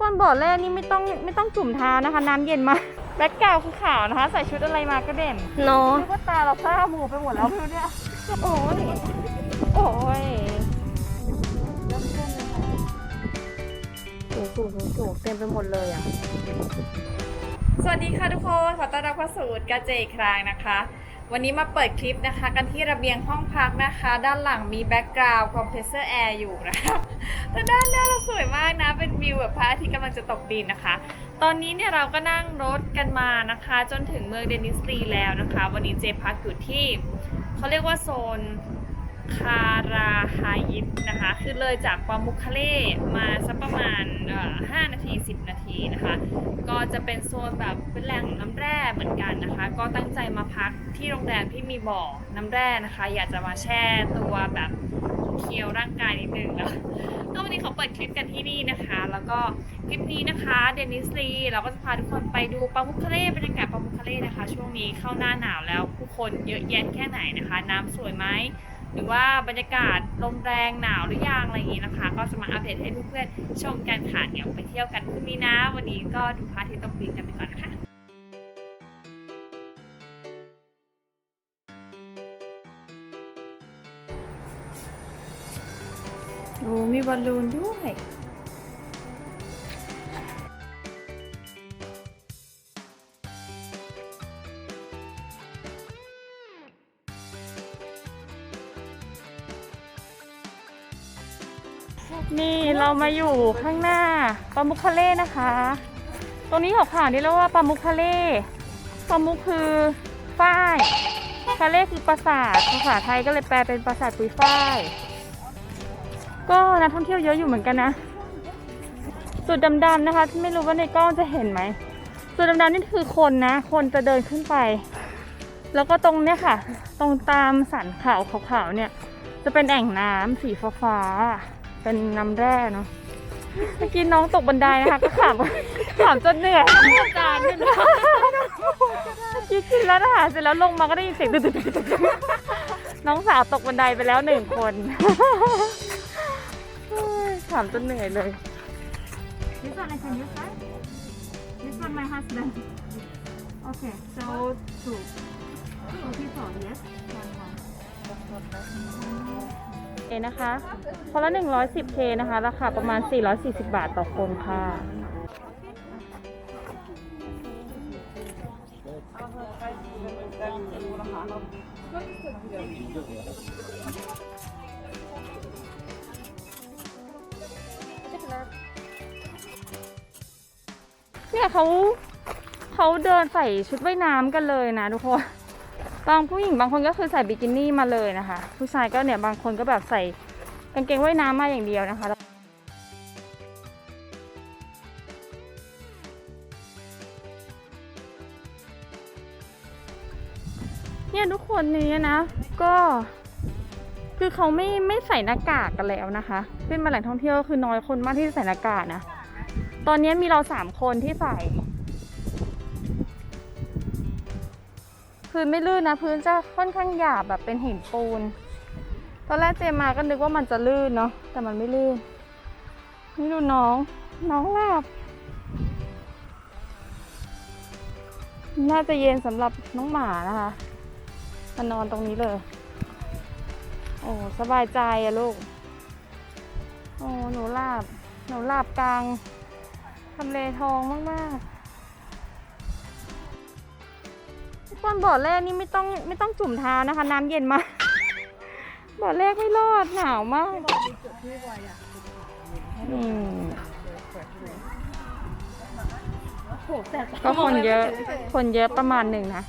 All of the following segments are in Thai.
ก้นบ่อแรกนี่ไม่ต้องไม่ต้องจุ่มเท้านะคะ น้ำเย็นมากแบ็คกราวด์คือขาวนะคะ ใส่ชุดอะไรมาก็เด่นเนาะนึกว่าตาเราพร่าหมูไปหมดแล้วไม่รู้เนี่ยโอ้ยโอ้ยสูงสูงสูงสูงเต็มไปหมดเลยอะ สวัสดีค่ะทุกคน ขอต้อนรับเข้าสู่กาเจอีกครั้งนะคะ วันนี้มาเปิดคลิปนะคะ กันที่ระเบียงห้องพักนะคะ ด้านหลังมีแบ็กกราวด์คอมเพรสเซอร์แอร์อยู่นะคะแต่ด้านหน้าเราสวยมากนะ เป็นวิวแบบพระอาทิตย์กำลังจะตกดินนะคะ ตอนนี้เนี่ยเราก็นั่งรถกันมานะคะ จนถึงเมืองเดนิสตีแล้วนะคะ วันนี้เจพักอยู่ที่เขาเรียกว่าโซน คาราฮายิปนะคะ คือเลยจากปามุคาเล่มาสักประมาณ 5 นาที 10 นาทีนะคะ ก็จะเป็นโซนแบบเป็นแหล่งน้ำแร่เหมือนกันนะคะ ก็ตั้งใจมาพักที่โรงแรมที่มีบ่อน้ำแร่นะคะ อยากจะมาแช่ตัวแบบเคียวร่างกายนิดนึงนะก็วันนี้เขาเปิดคลิปกันที่นี่นะคะ แล้วก็คลิปนี้นะคะเดนิสลีเราก็จะพาทุกคนไปดูปามุคาเล่บรรยากาศปามุคาเล่นะคะ ช่วงนี้เข้าหน้าหนาวแล้วผู้คนเยอะแยะแค่ไหนนะคะ น้ำสวยไหม หรือว่าบรรยากาศลมแรงหนาวหรือยังอะไรอย่างนี้นะคะ ก็จะมาอัปเดตให้เพื่อนๆชมกันค่ะเดี๋ยวไปเที่ยวกันพรุ่งนี้นะ วันนี้ก็ดูพระอาทิตย์ตกดินกันไปก่อนนะคะโอ้มีบอลลูนด้วย นี่เรามาอยู่ข้างหน้าปามุคคาเลนะคะ ตรงนี้ขาวๆนี่เรียกว่าปามุคคาเลปามุคคือฝ้ายคาเลคือปราสาทภาษาไทยก็เลยแปลเป็นปราสาทปุยฝ้าย ก็นักท่องเที่ยวเยอะอยู่เหมือนกันนะ จุดดำๆนะคะ ไม่รู้ว่าในกล้องจะเห็นไหมจุดดำๆนี่คือคนนะ คนจะเดินขึ้นไป แล้วก็ตรงเนี้ยค่ะ ตรงตามสันเขาขาวๆเนี่ย จะเป็นแอ่งน้ำสีฟ้าๆ เป็นน้ำแร่เนาะเมื่อกี้น้องตกบันไดนะคะ ก็ขำขำจนเหนื่อยจานเมื่อกี้กินแล้วนะคะเสร็จแล้วลงมาก็ได้ยินเสียงตึ๊ดๆน้องสาวตกบันไดไปแล้วหนึ่งคนขำจนเหนื่อยเลย This one I can use right? This one my husband. Okay, so two. Two people, yes? One one. เอนะคะคนละ 110K นะคะ ราคาประมาณ 440 บาทต่อคนค่ะ เนี่ยเขาเขาเดินใส่ชุดว่ายน้ำกันเลยนะทุกคน บางผู้หญิงบางคนก็คือใส่บิกินี่มาเลยนะคะ ผู้ชายก็เนี่ยบางคนก็แบบใส่กางเกงว่ายน้ำมาอย่างเดียวนะคะเนี่ยทุกคนนี้นะก็คือเขาไม่ไม่ใส่หน้ากากกันแล้วนะคะ ขึ้นมาแหล่งท่องเที่ยวคือน้อยคนมากที่จะใส่หน้ากากนะ ตอนนี้มีเราสามคนที่ใส่ พื้นไม่ลื่นนะ พื้นจะค่อนข้างหยาบแบบเป็นหินปูน ตอนแรกเจมมาก็นึกว่ามันจะลื่นเนาะแต่มันไม่ลื่นนี่ดูน้อง น้องหลับน่าจะเย็นสำหรับน้องหมานะคะมานอนตรงนี้เลย โอ้สบายใจอะลูก โอ้หนูหลับหนูหลับกลางทำเลทองมาก ๆ กคนบ่อแรกนี่ไม่ต้องไม่ต้องจุ่มเท้านะคะ น้ำเย็นมากบ่อแรกไม่รอดหนาวมากก็คนเยอะคนเยอะประมาณหนึ่งนะ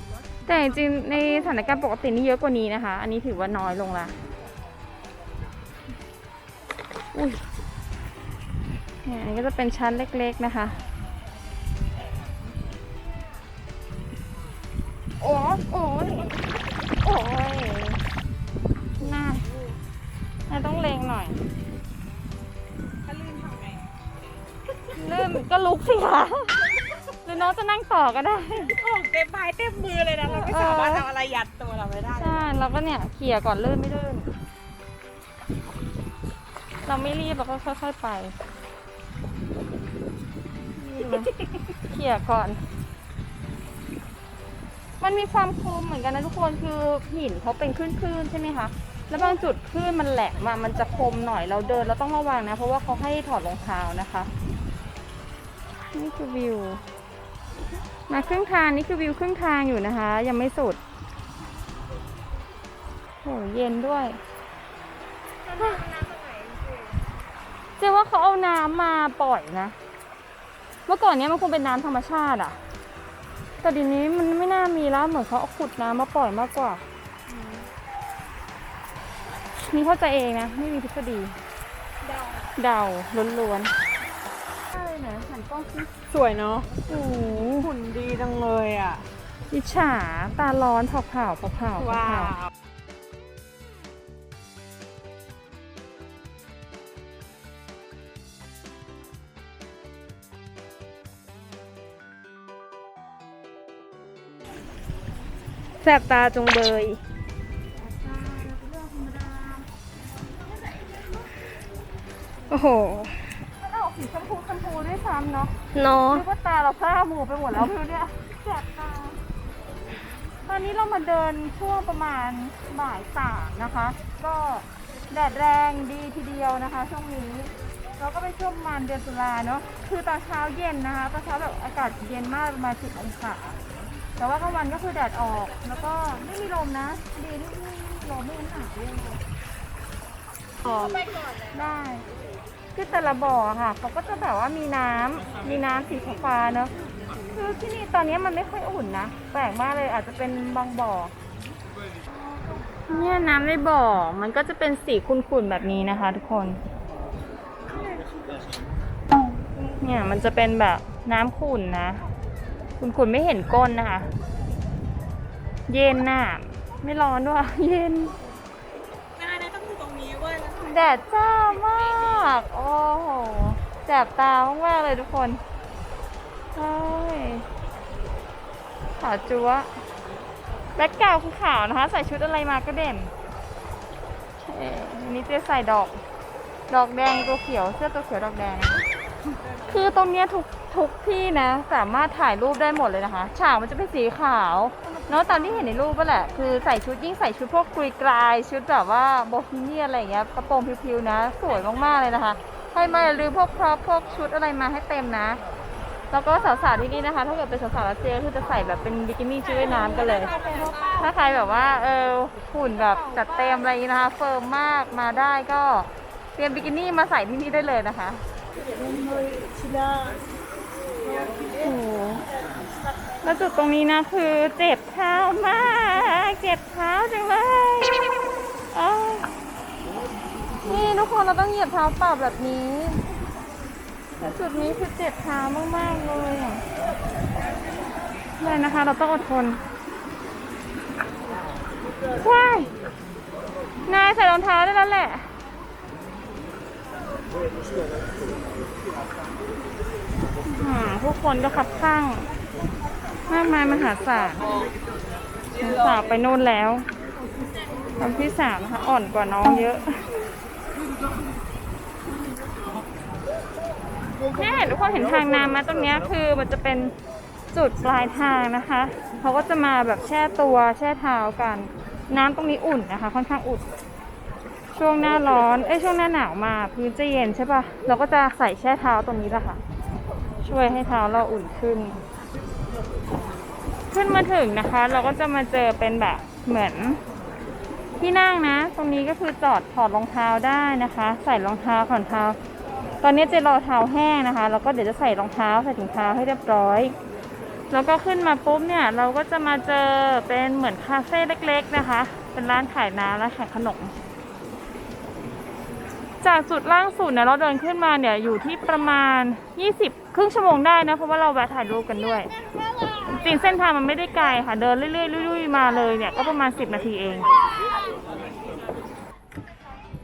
แต่จริงในสถานการณ์ปกตินี่เยอะกว่านี้นะคะ อันนี้ถือว่าน้อยลงละอุ้ยนี่ยอันนี้ก็จะเป็นชั้นเล็กๆนะคะ โอ้โอ้ยโอ้ยน่าน่าต้องเลงหน่อย ถ้าลื่นทำไงลื่นก็ลุกสิคะหรือน้องจะนั่งต่อก็ได้ โอ้เต็มไม้เต็มมือเลยนะเราไม่สามารถเอาอะไรยัดตัวเราไม่ได้ ใช่เราก็เนี่ยเขี่ยก่อนลื่นไม่ลื่น เราไม่รีบเราก็ค่อยๆไปเขี่ยก่อน มันมีความคมเหมือนกันนะทุกคนคือหินเขาเป็นคลื่นๆใช่ไหมคะแล้วบางจุดคลื่นมันแหลมอะมันจะคมหน่อยเราเดินเราต้องระวังนะ เพราะว่าเขาให้ถอดรองเท้านะคะ นี่คือวิวมาครึ่งทางนี่คือวิวครึ่งทางอยู่นะคะ ยังไม่สุดโหเย็นด้วยเจ๊ว่าเขาเอาน้ำมาปล่อยนะ เมื่อก่อนเนี้ยมันคงเป็นน้ำธรรมชาติอะ แต่เดียวนี้มันไม่น่ามีแล้ว เหมือนเขาเอาขุดน้ำมาปล่อยมากกว่า นี่เข้าใจเองนะ ไม่มีทฤษฎี เดาล้วนๆใช่นะหันกล้องสิสวยเนาะโอ้โหหุ่นดีจังเลยอะ อิจฉาตาร้อนเผาเผาเผาเผาว้าเผาว สบตาจงเบย โอ้โหมันออกสีชมพูชมพูด้วยซ้ำเนาะเนาะนึกว่าตาเราพร่าหมูไปหมดแล้วไม่รู้เนี่ยแสบตา ตอนนี้เรามาเดินช่วงประมาณบ่ายสามนะคะ ก็แดดแรงดีทีเดียวนะคะ ช่วงนี้เราก็เป็นช่วงประมาณเดือนตุลาเนาะ คือตอนเช้าเย็นนะคะตอนเช้าแบบอากาศเย็นมากประมาณสิบองศา แต่ว่ากลางวันก็คือแดดออก แล้วก็ไม่มีลมนะ ดีที่ไม่มีลมไม่งั้นหนาวเลยได้คือแต่ละบ่อค่ะเขาก็จะแบบว่ามีน้ำมีน้ำสีฟ้าเนอะคือที่นี่ตอนนี้มันไม่ค่อยอุ่นนะแปลกมากเลยอาจจะเป็นบางบ่อเนี่ยน้ำในบ่อ มันก็จะเป็นสีขุ่นๆแบบนี้นะคะ ทุกคน เนี่ยมันจะเป็นแบบน้ำขุ่นนะ ขุ่นๆไม่เห็นก้นนะคะ เย็นน่ะ ไม่ร้อนด้วยเย็นนายนายต้องอยู่ตรงนี้เว้ยแล้วแดดจ้ามาก โอ้โหแสบตามากๆเลยทุกคนใช่ขาวจั๊วแบ็คกราวด์คือขาวนะคะ ใส่ชุดอะไรมาก็เด่นเอ่ออันนี้เจ๊ใส่ดอก ดอกแดงตัวเขียว เสื้อตัวเขียวดอกแดง คือตรงเนี้ยทุก ทุกที่นะ สามารถถ่ายรูปได้หมดเลยนะคะ ฉากมันจะเป็นสีขาวเนาะตามที่เห็นในรูปก็แหละ คือใส่ชุดยิ่งใส่ชุดพวกกุยกลาย ชุดแบบว่าโบฮีเมียอะไรอย่างเงี้ยกระโปรงพิวๆนะ สวยมากๆเลยนะคะใครมาลืมพวกพร็อพพวกชุดอะไรมาให้เต็มนะ แล้วก็สาวๆที่นี่นะคะ ถ้าเกิดเป็นสาวๆรัสเซียก็คือจะใส่แบบเป็นบิกินี่ชุดว่ายน้ำกันเลย ถ้าใครแบบว่าเออหุ่นแบบจัดเต็มอะไรอย่างงี้นะคะเฟิร์มมากมาได้ก็เตรียมบิกินี่มาใส่ที่นี่ได้เลยนะคะ โอ้แล้วจุดตรงนี้นะคือเจ็บเท้ามาก เจ็บเท้าจังเลยเอ้นี่ทุกคนเราต้องเหยียบเท้าปล่าแบบนี้แล้วจุดนี้คือเจ็บเท้ามาก ๆ เลยอะเลยนะคะ เราต้องอดทนว้าย นายใส่รองเท้าได้แล้วแหละ ผู้คนก็ขับข้างมากมายมหาศาลสาวไปโน่นแล้วลำที่สามนะคะ อ่อนกว่าน้องเยอะเนี่ยเห็นทุกคนเห็นทางน้ำมาตรงนี้คือมันจะเป็นจุดปลายทางนะคะ เขาก็จะมาแบบแช่ตัวแช่เท้ากัน น้ำตรงนี้อุ่นนะคะ ค่อนข้างอุ่น ช่วงหน้าร้อน เอ้ยช่วงหน้าหนาวมาพื้นจะเย็นใช่ปะเราก็จะใส่แช่เท้าตรงนี้แหละค่ะ ช่วยให้เท้าเราอุ่นขึ้น ขึ้นมาถึงนะคะ เราก็จะมาเจอเป็นแบบเหมือนที่นั่งนะ ตรงนี้ก็คือจอดถอดรองเท้าได้นะคะ ใส่รองเท้าถอดรองเท้า ตอนนี้เจะรอเท้าแห้งนะคะ แล้วก็เดี๋ยวจะใส่รองเท้าใส่ถุงเท้าให้เรียบร้อย แล้วก็ขึ้นมาปุ๊บเนี่ย เราก็จะมาเจอเป็นเหมือนคาเฟ่เล็ก ๆ นะคะ เป็นร้านขายน้ำและขายขนม จากจุดล่างสุดเนี่ยเราเดินขึ้นมาเนี่ยอยู่ที่ประมาณ 20 ครึ่งชั่วโมงได้นะ เพราะว่าเราแวะถ่ายรูปกันด้วย จริงเส้นทางมันไม่ได้ไกลค่ะ เดินเรื่อยๆลุยๆมาเลยเนี่ยก็ประมาณ 10 นาทีเอง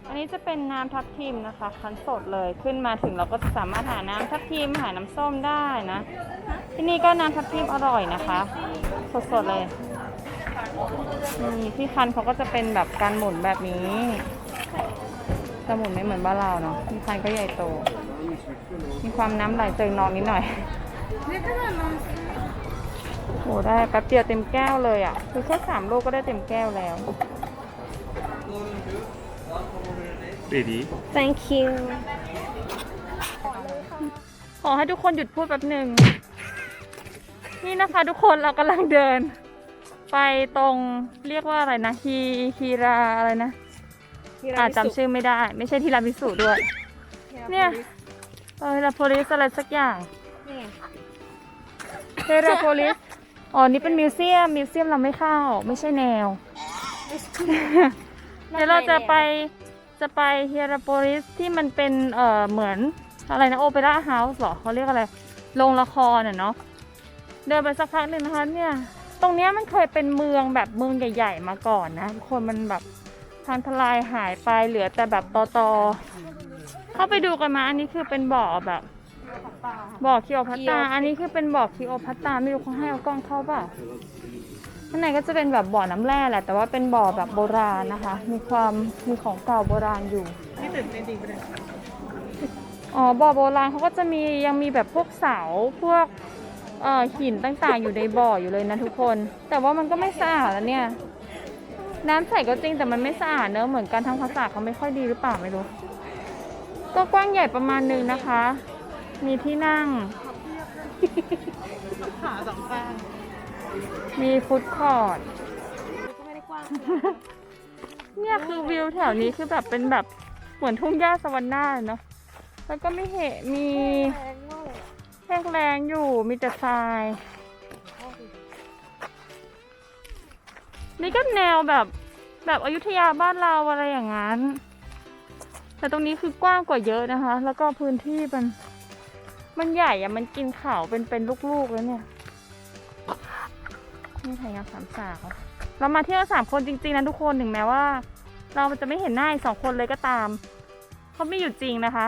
อันนี้จะเป็นน้ำทับทิมนะคะ คั้นสดเลยขึ้นมาถึงเราก็สามารถหาน้ำทับทิมหาน้ำส้มได้นะ ที่นี่ก็น้ำทับทิมอร่อยนะคะ สดๆเลยนี่ที่คันเขาก็จะเป็นแบบการหมุนแบบนี้ สมุนไม่เหมือนบ้านเราเนาะมีคันก็ใหญ่โต มีความน้ำไหลเจิงนองนิดหน่อยโหได้แป๊บเดียวเต็มแก้วเลยอะ คือแค่สามลูกก็ได้เต็มแก้วแล้ว Ready? thank you ขอให้ทุกคนหยุดพูดแป๊บหนึ่ง นี่นะคะทุกคนเรากำลังเดิน ไปตรงเรียกว่าอะไรนะฮีฮีราอะไรนะ อ่าจำชื่อไม่ได้ ไม่ใช่ทีรามิสุด้วย เนี่ย เออลาโพลิสอะไรสักอย่างนี่ไงเฮราโพลิสอ๋อนี่เป็นมิวเซียมมิวเซียมเราไม่เข้า ไม่ใช่แนวเดี๋ยวเราจะไปจะไปเฮราโพลิสที่มันเป็นเอ่อเหมือนอะไรนะโอเปร่าเฮาส์หรอเขาเรียกอะไรโรงละครน่ะเนาะเดินไปสักพักหนึ่งนะคะเนี่ย ตรงเนี้ยมันเคยเป็นเมืองแบบเมืองใหญ่ ๆ มาก่อนนะทุกคนมันแบบ พังทลายหายไปเหลือแต่แบบตอตอๆเข้าไปดูกันมาอันนี้คือเป็นบ่อแบบบ่อคิโอพัตตา อันนี้คือเป็นบ่อคิโอพัตตาไม่รู้เขาให้เอากล้องเข้าเปล่าข้างในก็จะเป็นแบบบ่อน้ำแร่แหละ แต่ว่าเป็นบ่อแบบโบราณนะคะ มีความมีของเก่าโบราณอยู่นี่ตื่นเต้นดีไปเลยอ๋อบ่อโบราณเขาก็จะมียังมีแบบพวกเสาพวกเอ่อหินต่างๆ อยู่ในบ่ออยู่เลยนะทุกคน แต่ว่ามันก็ไม่สะอาดแล้วเนี่ย น้ำใสก็จริงแต่มันไม่สะอาดเนอะเหมือนการทำความสะอาดเขาไม่ค่อยดีหรือเปล่าไม่รู้ ก็กว้างใหญ่ประมาณนึงนะคะ มีที่นั่ง ขาสองข้างมีฟู้ดคอร์ทก็ไม่ได้กว้างเนี่ยคือวิวแถวนี้คือแบบเป็นแบบเหมือนทุ่งหญ้าสวรรค์หน้าเนาะ แล้วก็ไม่เห็นมีแรงมากเลยแห้งแรงอยู่มีแต่ทราย นี่ก็แนวแบบแบบอยุธยาบ้านเราอะไรอย่างนั้น แต่ตรงนี้คือกว้างกว่าเยอะนะคะ แล้วก็พื้นที่มัน มันใหญ่อะมันกินเขาเป็นเป็นลูกๆแล้วเนี่ยนี่ไทยงาสามสาวเรามาเที่ยวสามคนจริงๆนะทุกคนถึงแม้ว่า เราจะไม่เห็นหน้าอีกสองคนเลยก็ตามเขาไม่อยู่จริงนะคะ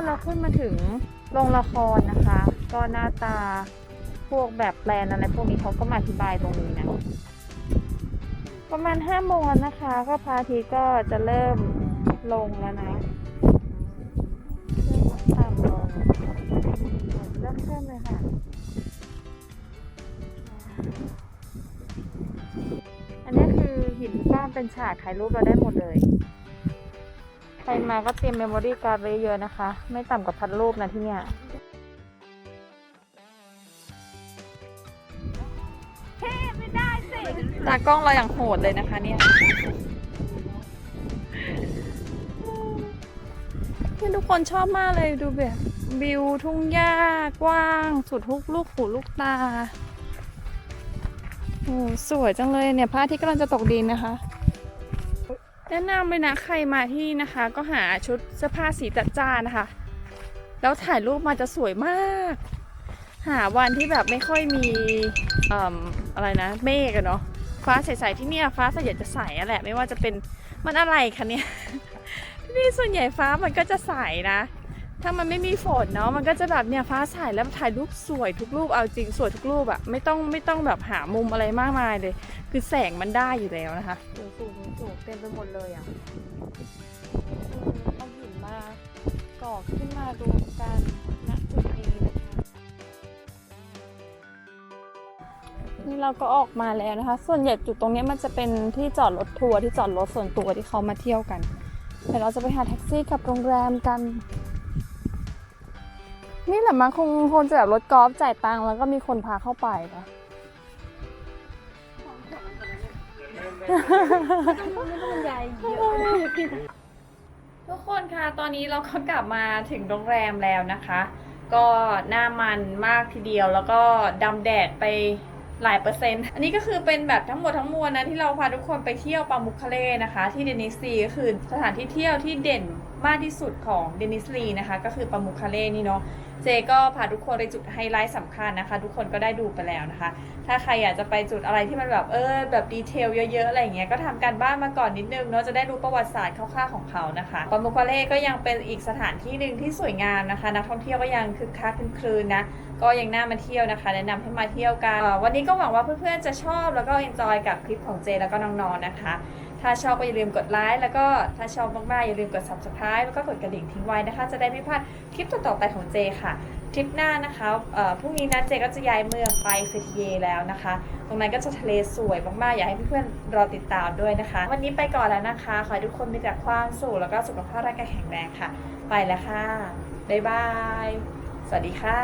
คนเราขึ้นมาถึงโรงละครนะคะ ก็หน้าตาพวกแบบแปลนอะไรพวกนี้เขาก็มาอธิบายตรงนี้นะ ประมาณห้าโมงแล้วนะคะ ก็พระอาทิตย์ก็จะเริ่มลงแล้วนะเริ่มต่ำลงเริ่มขึ้นเลยค่ะ อันนี้คือหินสร้างเป็นฉากถ่ายรูปเราได้หมดเลย รมาก็เตรียมเมมโมรี่การ์ดไว้เยอะนะคะ ไม่ต่ำกว่าพันรูปนะที่เนี่ยตากล้องเราอย่างโหดเลยนะคะเนี่ยที่ทุกคนชอบมากเลยดูแบบวิวทุ่งหญ้ากว้าง สุดทุกลูกหูลูกตา โอ้สวยจังเลยเนี่ยพระอาทิตย์กำลังจะตกดินนะคะ แนะนำเลยนะใครมาที่นี่นะคะ ก็หาชุดเสื้อผ้าสีจัดจ้านนะคะ แล้วถ่ายรูปมาจะสวยมาก หาวันที่แบบไม่ค่อยมีเอ่มอะไรนะ เมฆอะเนาะฟ้าใสๆที่เนี่ยฟ้าส่วนใหญ่จะใสอะแหละไม่ว่าจะเป็นมันอะไรคะเนี่ยที่นี่ส่วนใหญ่ฟ้ามันก็จะใสนะ ถ้ามันไม่มีฝนเนาะมันก็จะแบบเนี่ยฟ้าใสแล้วถ่ายรูปสวยทุกรูปเอาจริงสวยทุกรูปอะไม่ต้องไม่ต้องแบบหามุมอะไรมากมายเลย คือแสงมันได้อยู่แล้วนะคะสูง เต็มไปหมดเลยอะเอาหินมาก่อขึ้นมารวมกันณจุดนี้นะคะนี่เราก็ออกมาแล้วนะคะ ส่วนใหญ่จุดตรงนี้มันจะเป็นที่จอดรถทัวร์ที่จอดรถส่วนตัวที่เขามาเที่ยวกันเดี๋ยวเราจะไปหาแท็กซี่กับโรงแรมกัน นี่แหละมั้งคงคงจะแบบรถกอล์ฟจ่ายตังค์แล้วก็มีคนพาเข้าไปนะ ทุกคนคะตอนนี้เราก็กลับมาถึงโรงแรมแล้วนะคะ ก็หน้ามันมากทีเดียวแล้วก็ดำแดดไปหลายเปอร์เซ็นต์ อันนี้ก็คือเป็นแบบทั้งหมดทั้งมวลนะที่เราพาทุกคนไปเที่ยวปามุคาเล่นะคะ ที่เดนิสซีก็คือสถานที่เที่ยวที่เด่นมากที่สุดของเดนิสลีนะคะ ก็คือปามุคคาเล่นี่เนาะ เจก็พาทุกคนไปจุดไฮไลท์สำคัญนะคะ ทุกคนก็ได้ดูไปแล้วนะคะ ถ้าใครอยากจะไปจุดอะไรที่มันแบบเออแบบดีเทลเยอะๆอะไรอย่างเงี้ยก็ทำการบ้านมาก่อนนิดนึงเนาะจะได้รู้ประวัติศาสตร์คร่าวๆของเขานะคะปามุกวาเล่ก็ยังเป็นอีกสถานที่หนึ่งที่สวยงามนะคะนักท่องเที่ยวก็ยังคึกคักคึกคลืนนะก็ยังน่ามาเที่ยวนะคะ แนะนำให้มาเที่ยวกันวันนี้ก็หวังว่าเพื่อนๆจะชอบแล้วก็เอนจอยกับคลิปของเจแล้วก็น้องๆนะคะ ถ้าชอบก็อย่าลืมกดไลค์แล้วก็ถ้าชอบมากๆอย่าลืมกด subscribe แล้วก็กดกระดิ่งทิ้งไว้นะคะ จะได้ไม่พลาดคลิปต่อๆไปของเจค่ะทริปหน้านะคะพรุ่งนี้นะเจก็จะย้ายเมืองไปเฟติเยแล้วนะคะ ตรงนั้นก็จะทะเลสวยมากๆ อยากให้เพื่อนๆรอติดตามด้วยนะคะ วันนี้ไปก่อนแล้วนะคะ ขอให้ทุกคนมีแต่ความสุขแล้วก็สุขภาพร่างกายแข็งแรงค่ะ ไปแล้วค่ะ บ๊ายบาย สวัสดีค่ะ